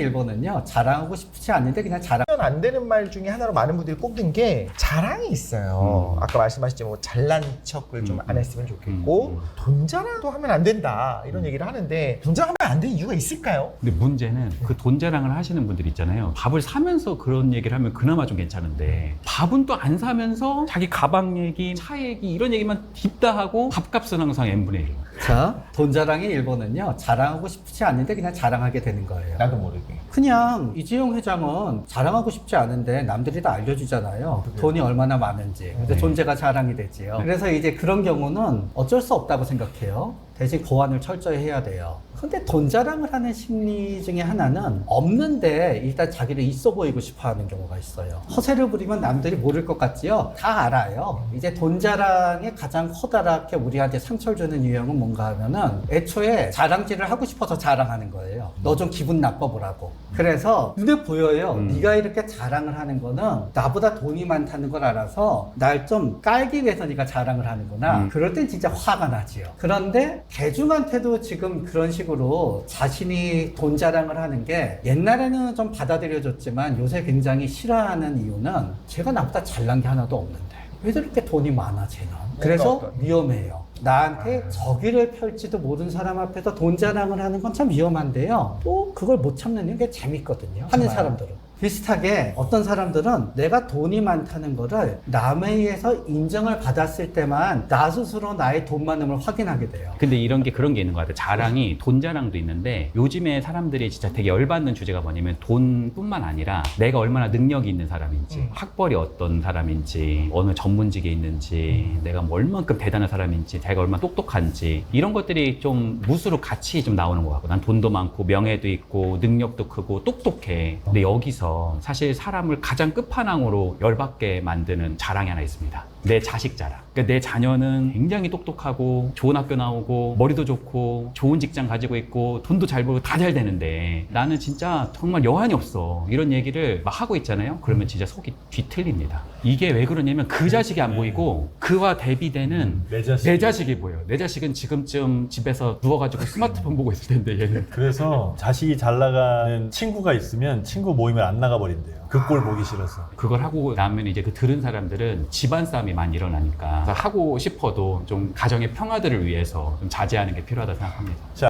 일본은요 자랑하고 싶지 않는데 그냥 자랑 하면 안 되는 말 중에 하나로 많은 분들이 꼽는 게 자랑이 있어요. 음. 아까 말씀하셨지만 뭐 잘난 척을 좀안 음. 했으면 좋겠고 음. 돈 자랑도 하면 안 된다 이런 얘기를 하는데 돈 자랑하면 안 되는 이유가 있을까요? 근데 문제는 그 돈 자랑을 하시는 분들 있잖아요. 밥을 사면서 그런 얘기를 하면 그나마 좀 괜찮은데 밥은 또 안 사면서 자기 가방 얘기, 차 얘기 이런 얘기만 딥다 하고 밥값은 항상 n분의 1. 자, 돈 자랑이 일본은요 자랑하고 싶지 않는데 그냥 자랑하게 되는 거예요. 나도 모르게. 그냥 이재용 회장은 자랑하고 싶지 않은데 남들이 다 알려주잖아요. 돈이 얼마나 많은지. 근데 네. 존재가 자랑이 되지요. 그래서 이제 그런 경우는 어쩔 수 없다고 생각해요. 대신 보완을 철저히 해야 돼요. 근데 돈 자랑을 하는 심리 중에 하나는 없는데 일단 자기를 있어 보이고 싶어 하는 경우가 있어요. 허세를 부리면 남들이 모를 것 같지요? 다 알아요. 이제 돈 자랑에 가장 커다랗게 우리한테 상처를 주는 유형은 뭔가 하면은 애초에 자랑질을 하고 싶어서 자랑하는 거예요. 너 좀 기분 나빠 보라고. 그래서 눈에 보여요. 음. 네가 이렇게 자랑을 하는 거는 나보다 돈이 많다는 걸 알아서 날 좀 깔기 위해서 네가 자랑을 하는구나. 음. 그럴 땐 진짜 화가 나지요. 그런데 대중한테도 지금 그런 식으로 자신이 돈 자랑을 하는 게 옛날에는 좀 받아들여졌지만 요새 굉장히 싫어하는 이유는 제가 나보다 잘난 게 하나도 없는데 왜 저렇게 돈이 많아 쟤는. 그래서 위험해요. 나한테 아. 저기를 펼지도 모르는 사람 앞에서 돈 자랑을 하는 건 참 위험한데요. 또 그걸 못 참는 게 재밌거든요. 하는? 사람들은. 비슷하게 어떤 사람들은 내가 돈이 많다는 거를 남에 의해서 인정을 받았을 때만 나 스스로 나의 돈 많음을 확인하게 돼요. 근데 이런 게 그런 게 있는 것 같아요. 자랑이 돈 자랑도 있는데 요즘에 사람들이 진짜 되게 열받는 주제가 뭐냐면 돈뿐만 아니라 내가 얼마나 능력이 있는 사람인지, 음. 학벌이 어떤 사람인지, 어느 전문직에 있는지, 내가 뭐 얼만큼 대단한 사람인지, 자기가 얼마나 똑똑한지 이런 것들이 좀 무수로 같이 좀 나오는 것 같고 난 돈도 많고 명예도 있고 능력도 크고 똑똑해. 근데 여기서 사실 사람을 가장 끝판왕으로 열받게 만드는 자랑이 하나 있습니다. 내 자식 자랑. 그러니까 내 자녀는 굉장히 똑똑하고 좋은 학교 나오고 머리도 좋고 좋은 직장 가지고 있고 돈도 잘 벌고 다 잘 되는데 나는 진짜 정말 여한이 없어. 이런 얘기를 막 하고 있잖아요. 그러면 진짜 속이 뒤틀립니다. 이게 왜 그러냐면 그 자식이 안 보이고 그와 대비되는 내 자식. 내 자식이 보여. 내 자식은 지금쯤 집에서 누워가지고 스마트폰 보고 있을 텐데 얘는. 그래서 자식이 잘 나가는 친구가 있으면 친구 모임을 안 나가 버린대요. 그 꼴 보기 싫어서. 그걸 하고 나면 이제 그 들은 사람들은 집안 싸움이 많이 일어나니까 하고 싶어도 좀 가정의 평화들을 위해서 좀 자제하는 게 필요하다 생각합니다.